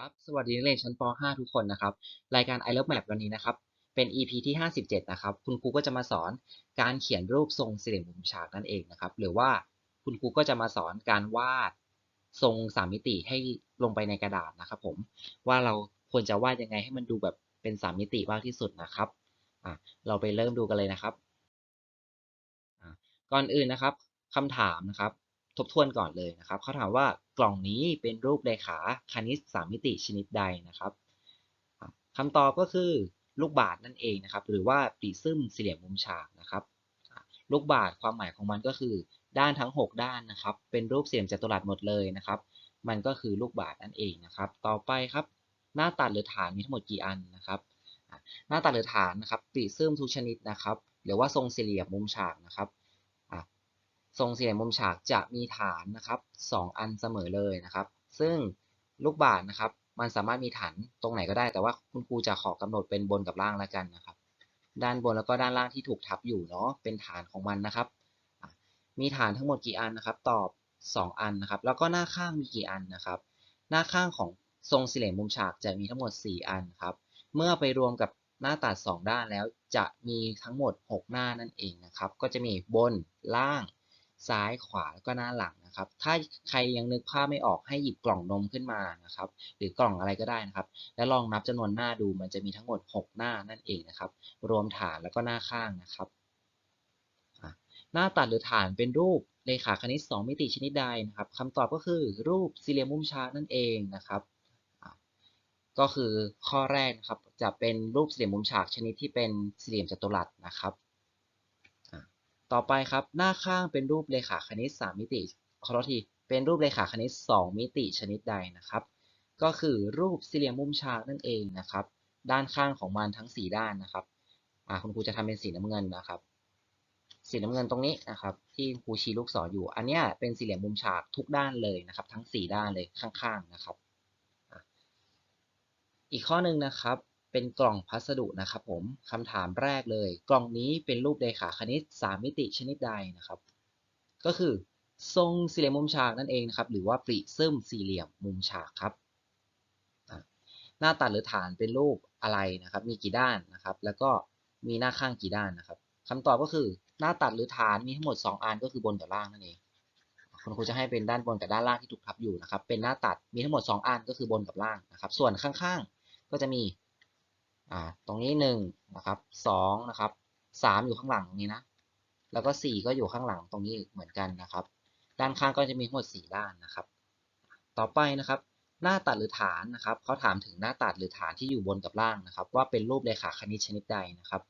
ครับ สวัสดีนักเรียนชั้นป .5 ทุกคนนะครับ รายการ I Love Map วันนี้นะครับ เป็น EP ที่ 57 นะครับ คุณครูก็จะมาสอนการเขียนรูปทรงสี่เหลี่ยมมุมฉากนั่นเองนะครับ หรือว่าคุณครูก็จะมาสอนการวาดทรงสามมิติให้ลงไปในกระดาษนะครับผม ว่าเราควรจะวาดยังไงให้มันดูแบบเป็นสามมิติมากที่สุดนะครับ อะ เราไปเริ่มดูกันเลยนะครับ ก่อนอื่นนะครับคำถามนะครับ ทบทวนก่อนเลยนะครับเขาถามว่ากล่องนี้เป็นรูปเรขาคณิตสามมิติชนิดใดนะครับคำตอบก็คือลูกบาศนั่นเองนะครับ หรือว่าปริซึมสี่เหลี่ยมมุมฉากนะครับ ลูกบาศความหมายของมันก็คือ ด้านทั้ง 6 ด้านนะครับ เป็นรูปสี่เหลี่ยมจัตุรัสหมดเลยนะครับ มันก็คือลูกบาศนั่นเองนะครับ ต่อไปครับ หน้าตัดหรือฐานมีทั้งหมดกี่อันนะครับ หน้าตัดหรือฐานนะครับปริซึมทุกชนิดนะครับ หรือว่าทรงสี่เหลี่ยมมุมฉากนะครับ ทรงสี่เหลี่ยมมุมฉากจะมีฐานนะครับสองอันเสมอเลยนะครับ ซึ่งลูกบาศก์นะครับ มันสามารถมีฐานตรงไหนก็ได้ แต่ว่าคุณครูจะขอกำหนดเป็นบนกับล่างแล้วกันนะครับ ด้านบนแล้วก็ด้านล่างที่ถูกทับอยู่เนาะเป็นฐานของมันนะครับ มีฐานทั้งหมดกี่อันนะครับ ตอบ 2 อันนะครับ แล้วก็หน้าข้างมีกี่อันนะครับ หน้าข้างของทรงสี่เหลี่ยมมุมฉากจะมีทั้งหมด 4 อันครับ เมื่อไปรวมกับหน้าตัด 2 ด้านแล้วจะมีทั้งหมด 6 หน้านั่นเองนะครับ ก็จะมีบนล่าง ซ้ายขวาแล้วก็หน้าหลังนะครับ ถ้าใครยังนึกภาพไม่ออกให้หยิบกล่องนมขึ้นมานะครับ หรือกล่องอะไรก็ได้นะครับ แล้วลองนับจำนวนหน้าดูมันจะมีทั้งหมด 6 หน้านั่นเองนะครับ รวมฐานแล้วก็หน้าข้างนะครับหน้าตัดหรือฐานเป็นรูปเรขาคณิต 2 มิติชนิดใดนะครับคำตอบก็คือรูปสี่เหลี่ยมมุมฉากนั่นเองนะครับก็คือข้อแรกนะครับจะเป็นรูปสี่เหลี่ยมมุมฉากชนิดที่เป็นสี่เหลี่ยมจัตุรัสนะครับ ต่อไปครับหน้าข้างเป็นรูปเรขาคณิต 3 มิติขอโทษทีเป็นรูปเรขาคณิต 2 มิติชนิดใดนะครับ ก็คือรูปสี่เหลี่ยมมุมฉากนั่นเองนะครับ ด้านข้างของมันทั้ง 4 ด้านนะครับคุณครูจะทำเป็นสีน้ำเงินนะครับ สีน้ำเงินตรงนี้นะครับ ที่ครูชี้ลูกศรออยู่ อันนี้เป็นสี่เหลี่ยมมุมฉากทุกด้านเลยนะครับ ทั้ง 4 ด้านเลยข้างๆนะครับ อีกข้อหนึ่งนะครับ เป็นกล่องพัสดุนะครับผมคำถามแรกเลย กล่องนี้เป็นรูปเรขาคณิต 3 มิติชนิดใดนะครับ ก็คือทรงสี่เหลี่ยมมุมฉากนั่นเองนะครับ หรือว่าปริซึมสี่เหลี่ยมมุมฉากครับ หน้าตัดหรือฐานเป็นรูปอะไรนะครับ มีกี่ด้านนะครับ แล้วก็มีหน้าข้างกี่ด้านนะครับคำตอบก็คือหน้าตัดหรือฐานมีทั้งหมด 2 อันก็คือบนกับล่างนั่นเองคุณครูจะให้เป็นด้านบนกับด้านล่างที่ถูกทับอยู่นะครับ เป็นหน้าตัดมีทั้งหมด 2 อันก็คือบนกับล่างนะครับ ส่วนข้างๆ ก็จะมี อ่าตรงนี้หนึ่งนะครับสองนะครับสามอยู่ข้างหลังตรงนี้นะ แล้วก็สี่ก็อยู่ข้างหลังตรงนี้เหมือนกันนะครับ ด้านข้างก็จะมีทั้งหมดสี่ด้านนะครับ ต่อไปนะครับ หน้าตัดหรือฐานนะครับเขาถามถึงหน้าตัดหรือฐานที่อยู่บนกับล่างนะครับ ว่าเป็นรูปเรขาคณิตชนิดใดนะครับ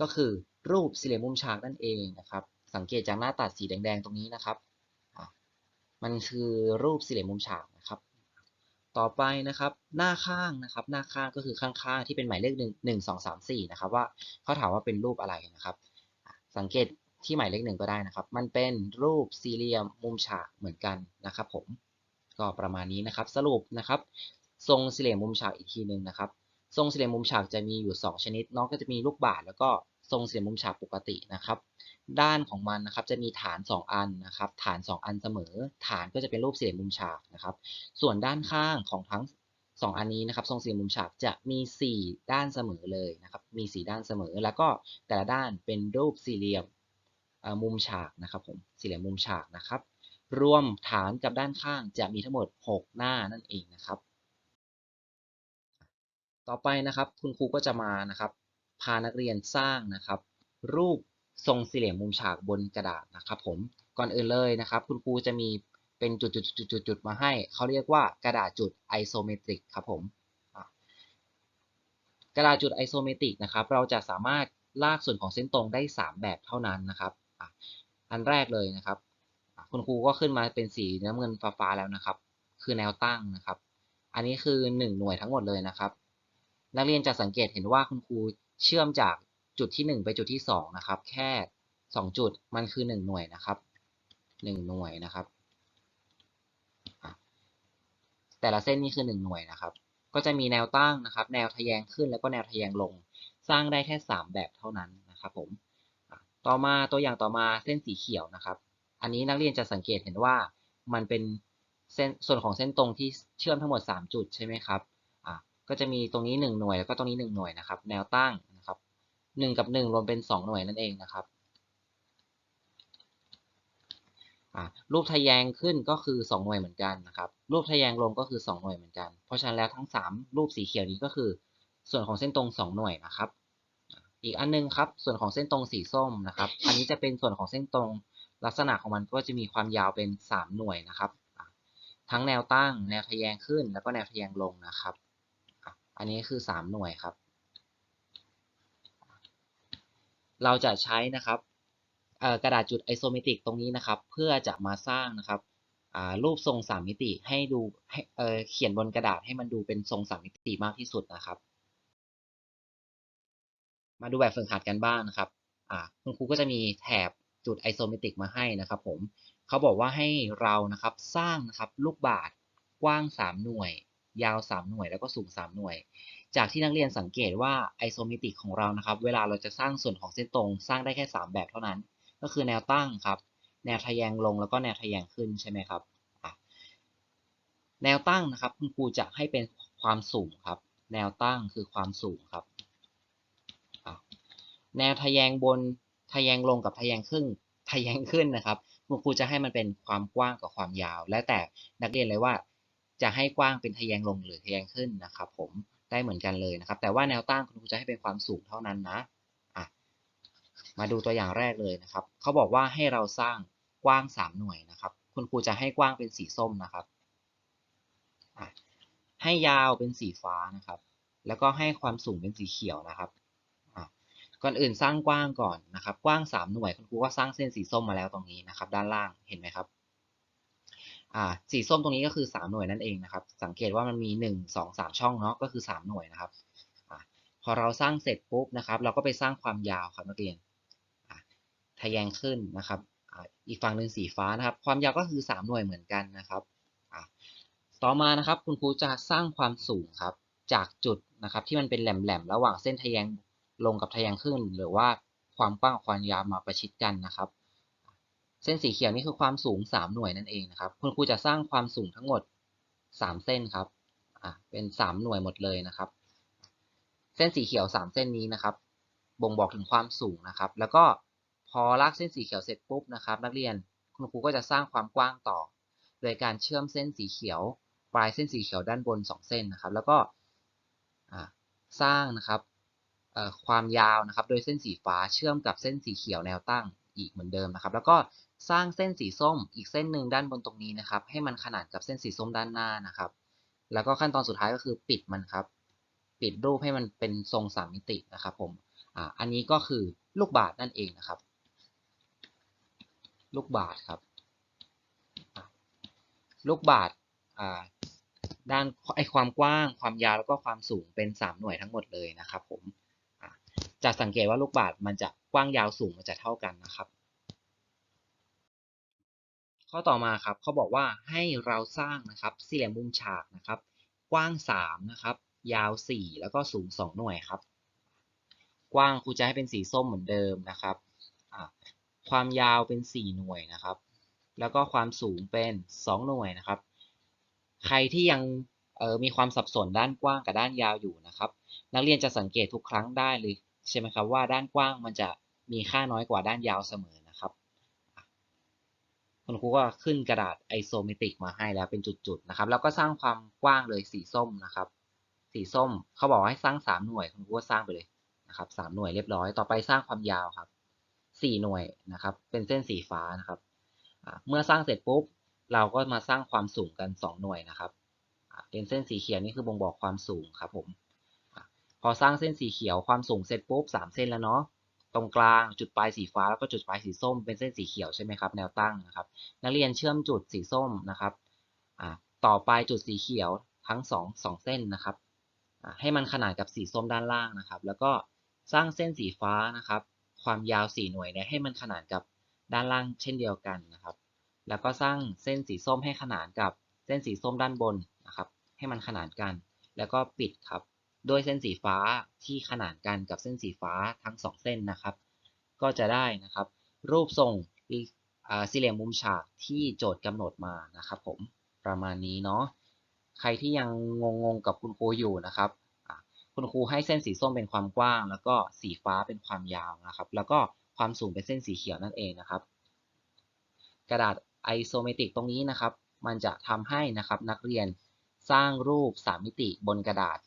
ก็คือรูปสี่เหลี่ยมมุมฉากนั่นเองนะครับ สังเกตจากหน้าตัดสีแดงๆตรงนี้นะครับอะมันคือรูปสี่เหลี่ยมมุมฉากนะครับ ต่อไปนะครับหน้าข้างนะครับหน้าข้างก็คือข้างๆที่เป็นหมายเลขหนึ่งหนึ่งสองสามสี่นะครับว่าเขาถามว่าเป็นรูปอะไรนะครับ สังเกตที่หมายเลขหนึ่งก็ได้นะครับ มันเป็นรูปสี่เหลี่ยมมุมฉากเหมือนกันนะครับ ผมก็ประมาณนี้นะครับ สรุปนะครับ ทรงสี่เหลี่ยมมุมฉากอีกทีหนึ่งนะครับ ทรงสี่เหลี่ยมมุมฉากจะมีอยู่ 2 ชนิดเนาะก็จะมีลูกบาศก์แล้วก็ ทรงสี่เหลี่ยมมุมฉากปกตินะครับ ด้านของมันนะครับจะมีฐาน 2 อันนะครับ ฐาน 2 อันเสมอ ฐานก็จะเป็นรูปสี่เหลี่ยมมุมฉากนะครับ ส่วนด้านข้างของทั้ง 2 อันนี้นะครับทรงสี่เหลี่ยมมุมฉากจะมี 4 ด้านเสมอเลยนะครับ มี 4 ด้านเสมอ แล้วก็แต่ละด้านเป็นรูปสี่เหลี่ยมมุมฉากนะครับผมสี่เหลี่ยมมุมฉากนะครับ รวมฐานกับด้านข้างจะมีทั้งหมด 6 หน้านั่นเองนะครับ ต่อไปนะครับคุณครูก็จะมานะครับ พานักเรียนสร้างนะครับ รูปทรงสี่เหลี่ยมมุมฉากบนกระดาษนะครับ ผมก่อนอื่นเลยนะครับ คุณครูจะมีเป็นจุดๆๆๆมาให้ เขาเรียกว่ากระดาษจุดไอโซเมตริกครับผมกระดาษจุดไอโซเมตริกนะครับ เราจะสามารถลากส่วนของเส้นตรงได้ 3 แบบเท่านั้นนะครับอันแรกเลยนะครับ คุณครูก็ขึ้นมาเป็นสีน้ำเงินฟ้าๆแล้วนะครับ คือแนวตั้งนะครับ อันนี้คือ 1 หน่วยทั้งหมดเลยนะครับ นักเรียนจะสังเกตเห็นว่าคุณครู เชื่อมจากจุดที่ 1 ไปจุดที่2นะครับ แค่ 2 จุดมันคือ 1 หน่วยนะครับ 1 หน่วยนะครับแต่ละเส้นนี่คือ 1 หน่วยนะครับ ก็จะมีแนวตั้งนะครับ แนวทะแยงขึ้นแล้วก็แนวทะแยงลง สร้างได้แค่ 3 แบบเท่านั้นนะครับผมต่อมาตัวอย่างต่อมาเส้นสีเขียวนะครับ อันนี้นักเรียนจะสังเกตเห็นว่ามันเป็นเส้นส่วนของเส้นตรงที่เชื่อมทั้งหมด 3 จุดใช่ไหมครับ ก็จะมีตรงนี้ 1 หน่วยแล้วก็ตรงนี้ 1 หน่วยนะครับ แนวตั้งนะครับ 1 กับ 1 รวมเป็น 2 หน่วยนั่นเองนะครับรูปทะแยงขึ้นก็คือ 2 หน่วยเหมือนกันนะครับ รูปทะแยงลงก็คือ 2 หน่วยเหมือนกัน เพราะฉะนั้นแล้วทั้ง 3 รูปสีเขียวนี้ก็คือ ส่วนของเส้นตรง 2 หน่วยนะครับ อีกอันนึงครับ ส่วนของเส้นตรงสีส้มนะครับ อันนี้จะเป็นส่วนของเส้นตรงลักษณะของมันก็จะมีความยาวเป็น 3 หน่วยนะครับ ทั้งแนวตั้ง แนวทะแยงขึ้น แล้วก็แนวทะแยงลงนะครับ อันนี้คือ 3 หน่วยครับ เราจะใช้นะครับกระดาษจุดไอโซเมตริกตรงนี้นะครับ เพื่อจะมาสร้างนะครับรูปทรง3มิติให้ดูให้เขียนบนกระดาษให้มันดูเป็นทรง3มิติมากที่สุดนะครับ มาดูแบบฝึกหัดกันบ้างนะครับคุณครูก็จะมีแถบจุดไอโซเมตริกมาให้นะครับ ผมเขาบอกว่าให้เรานะครับสร้างนะครับลูกบาศก์กว้าง 3 หน่วย ยาว 3 หน่วย แล้วก็สูง 3 หน่วย จากที่นักเรียนสังเกตว่าไอโซเมตริกของเรานะครับ เวลาเราจะสร้างส่วนของเส้นตรงสร้างได้แค่ 3 แบบเท่านั้น ก็คือแนวตั้งครับ แนวทะแยงลงแล้วก็แนวทะแยงขึ้นใช่ไหมครับ แนวตั้งนะครับคุณครูจะให้เป็นความสูงครับ แนวตั้งคือความสูงครับ แนวทะแยงบนทะแยงลงกับทะแยงขึ้นทะแยงขึ้นนะครับคุณครูจะให้มันเป็นความกว้างกับความยาว แล้วแต่นักเรียนเลยว่า จะให้กว้างเป็นทะแยงลงหรือทะแยงขึ้นนะครับผมได้เหมือนกันเลยนะครับ แต่ว่าแนวตั้งคุณครูจะให้เป็นความสูงเท่านั้นนะอะมาดูตัวอย่างแรกเลยนะครับเขาบอกว่าให้เราสร้างกว้าง 3 หน่วยนะครับ คุณครูจะให้กว้างเป็นสีส้มนะครับอะให้ยาวเป็นสีฟ้านะครับ แล้วก็ให้ความสูงเป็นสีเขียวนะครับก่อนอื่นสร้างกว้างก่อนนะครับ กว้าง 3 หน่วยคุณครูก็สร้างเส้นสีส้มมาแล้วตรงนี้นะครับ ด้านล่างเห็นไหมครับ อ่าสีส้มตรงนี้ก็คือ 3 หน่วยนั่นเองนะครับ สังเกตว่ามันมี 1 2 3 ช่องเนาะก็คือ 3 หน่วยนะครับอ่าพอเราสร้างเสร็จปุ๊บนะครับ เราก็ไปสร้างความยาวครับนักเรียนอ่าทะแยงขึ้นนะครับอ่าอีกฝั่งหนึ่งสีฟ้านะครับ ความยาวก็คือ 3 หน่วยเหมือนกันนะครับอ่าต่อมานะครับคุณครูจะสร้างความสูงครับจากจุดนะครับที่มันเป็นแหลมๆระหว่างเส้นทะแยงลงกับทะแยงขึ้น หรือว่าความกว้างความยาวมาประชิดกันนะครับ เส้นสีเขียวนี่คือความสูง 3 หน่วยนั่นเองนะครับ คุณครูจะสร้างความสูงทั้งหมด 3 เส้นครับอ่าเป็น 3 หน่วยหมดเลยนะครับ เส้นสีเขียว 3 เส้นนี้นะครับ บ่งบอกถึงความสูงนะครับ แล้วก็พอลากเส้นสีเขียวเสร็จปุ๊บนะครับ นักเรียนคุณครูก็จะสร้างความกว้างต่อ โดยการเชื่อมเส้นสีเขียว ปลายเส้นสีเขียวด้านบน 2 เส้นนะครับ แล้วก็สร้างนะครับความยาวนะครับ โดยเส้นสีฟ้าเชื่อมกับเส้นสีเขียวแนวตั้ง อีกเหมือนเดิมนะครับ แล้วก็สร้างเส้นสีส้มอีกเส้นหนึ่งด้านบนตรงนี้นะครับ ให้มันขนานกับเส้นสีส้มด้านหน้านะครับ แล้วก็ขั้นตอนสุดท้ายก็คือปิดมันครับ ปิดรูปให้มันเป็นทรงสามมิตินะครับผมอ่าอันนี้ก็คือลูกบาศนั่นเองนะครับ ลูกบาศครับ ลูกบาศอ่าด้านไอความกว้าง ความยาวแล้วก็ความสูงเป็น 3 หน่วยทั้งหมดเลยนะครับผม จะสังเกตว่าลูกบาศก์มันจะกว้างยาวสูงมันจะเท่ากันนะครับ ข้อต่อมาครับเขาบอกว่าให้เราสร้างนะครับสี่เหลี่ยมมุมฉากนะครับ กว้าง3นะครับยาว 4 แล้วก็สูง 2 หน่วยครับ กว้างครูจะให้เป็นสีส้มเหมือนเดิมนะครับความยาวเป็น 4 หน่วยนะครับ แล้วก็ความสูงเป็น 2 หน่วยนะครับ ใครที่ยังมีความสับสนด้านกว้างกับด้านยาวอยู่นะครับ นักเรียนจะสังเกตทุกครั้งได้เลย ใช่ไหมครับว่าด้านกว้างมันจะมีค่าน้อยกว่าด้านยาวเสมอนะครับ คุณครูก็ขึ้นกระดาษไอโซเมตริกมาให้แล้วเป็นจุดๆนะครับ แล้วก็สร้างความกว้างเลยสีส้มนะครับ สีส้มเขาบอกให้สร้าง 3 หน่วย คุณครูก็สร้างไปเลยนะครับสหน่วยเรียบร้อย ต่อไปสร้างความยาวครับ 4 หน่วยนะครับ เป็นเส้นสีฟ้านะครับ เมื่อสร้างเสร็จปุ๊บ เราก็มาสร้างความสูงกัน 2 หน่วยนะครับ เป็นเส้นสีเขียวนี่คือบ่งบอกความสูงครับผม พอสร้างเส้นสีเขียวความสูงเสร็จปุ๊บสามเส้นแล้วเนาะตรงกลางจุดปลายสีฟ้าแล้วก็จุดปลายสีส้มเป็นเส้นสีเขียวใช่ไหมครับแนวตั้งนะครับ นักเรียนเชื่อมจุดสีส้มนะครับอ่าต่อไปจุดสีเขียวทั้งสองสองเส้นนะครับให้มันขนานกับสีส้มด้านล่างนะครับ แล้วก็สร้างเส้นสีฟ้านะครับ ความยาว4หน่วยเนี่ยให้มันขนานกับด้านล่างเช่นเดียวกันนะครับ แล้วก็สร้างเส้นสีส้มให้ขนานกับเส้นสีส้มด้านบนนะครับ ให้มันขนานกัน แล้วก็ปิดครับ โดยเส้นสีฟ้าที่ขนานกันกับเส้นสีฟ้าทั้ง 2 เส้นนะครับ ก็จะได้นะครับ รูปทรงสี่เหลี่ยมมุมฉากที่โจทย์กำหนดมานะครับ ผมประมาณนี้เนาะใครที่ยังงงๆกับคุณครูอยู่นะครับคุณครูให้เส้นสีส้มเป็นความกว้าง แล้วก็สีฟ้าเป็นความยาวนะครับ แล้วก็ความสูงเป็นเส้นสีเขียวนั่นเองนะครับ กระดาษไอโซเมตริกตรงนี้นะครับ มันจะทำให้นะครับนักเรียนสร้างรูป 3 มิติบนกระดาษ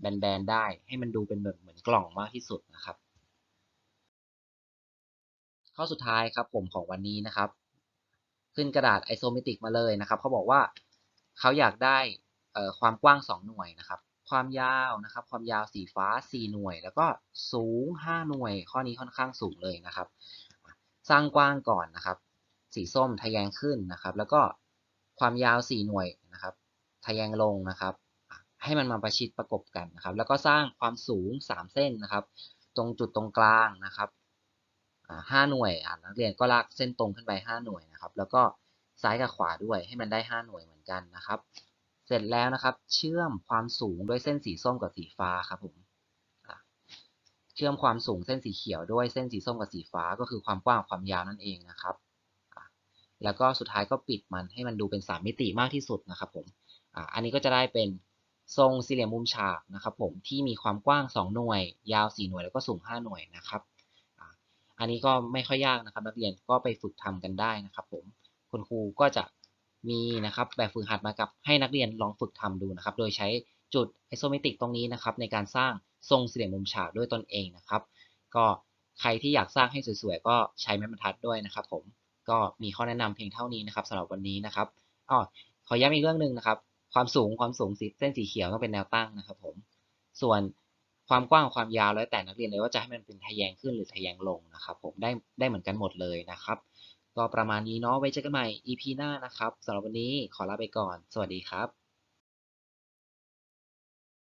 แบนๆได้ให้มันดูเป็นแบบเหมือนกล่องมากที่สุดนะครับ ข้อสุดท้ายครับผมของวันนี้นะครับ ขึ้นกระดาษไอโซเมตริกมาเลยนะครับเขาบอกว่าเขาอยากได้ความกว้าง 2 หน่วยนะครับความยาวนะครับ ความยาวสีฟ้า 4 หน่วย แล้วก็สูง 5 หน่วย ข้อนี้ค่อนข้างสูงเลยนะครับ สร้างกว้างก่อนนะครับ สีส้มทะแยงขึ้นนะครับ แล้วก็ความยาว 4 หน่วยนะครับ ทะแยงลงนะครับ ให้มันมาประชิดประกบกันนะครับ แล้วก็สร้างความสูง 3 เส้นนะครับ ตรงจุดตรงกลางนะครับห้าหน่วยนักเรียนก็ลากเส้นตรงขึ้นไป 5 หน่วยนะครับ แล้วก็ซ้ายกับขวาด้วยให้มันได้ 5 หน่วยเหมือนกันนะครับ เสร็จแล้วนะครับ เชื่อมความสูงด้วยเส้นสีส้มกับสีฟ้าครับผมเชื่อมความสูงเส้นสีเขียวด้วยเส้นสีส้มกับสีฟ้า ก็คือความกว้างความยาวนั่นเองนะครับ แล้วก็สุดท้ายก็ปิดมันให้มันดูเป็น 3 มิติมากที่สุดนะครับผมอันนี้ก็จะได้เป็น ทรงสี่เหลี่ยมมุมฉากนะครับผมที่มีความกว้าง 2 หน่วย ยาว 4 หน่วยแล้วก็สูง 5 หน่วยนะครับ อันนี้ก็ไม่ค่อยยากนะครับ นักเรียนก็ไปฝึกทำกันได้นะครับ ผมคุณครูก็จะมีนะครับแบบฝึกหัดมากับให้นักเรียนลองฝึกทำดูนะครับ โดยใช้จุดไอโซเมตริกตรงนี้นะครับ ในการสร้างทรงสี่เหลี่ยมมุมฉากด้วยตนเองนะครับ ก็ใครที่อยากสร้างให้สวยๆก็ใช้ไม้บรรทัดด้วยนะครับ ผมก็มีข้อแนะนำเพียงเท่านี้นะครับสำหรับวันนี้นะครับอ๋อขอย้ำอีกเรื่องหนึ่งนะครับ ความสูงความสูงเส้นสีเขียวต้องเป็นแนวตั้งนะครับผมส่วนความกว้างความยาวแล้วแต่นักเรียนเลยว่าจะให้มันเป็นทะแยงขึ้นหรือทะแยงลงนะครับ ผมได้ได้เหมือนกันหมดเลยนะครับ ก็ประมาณนี้เนาะไว้เจอกันใหม่ EP หน้านะครับสำหรับวันนี้ขอลาไปก่อน สวัสดีครับ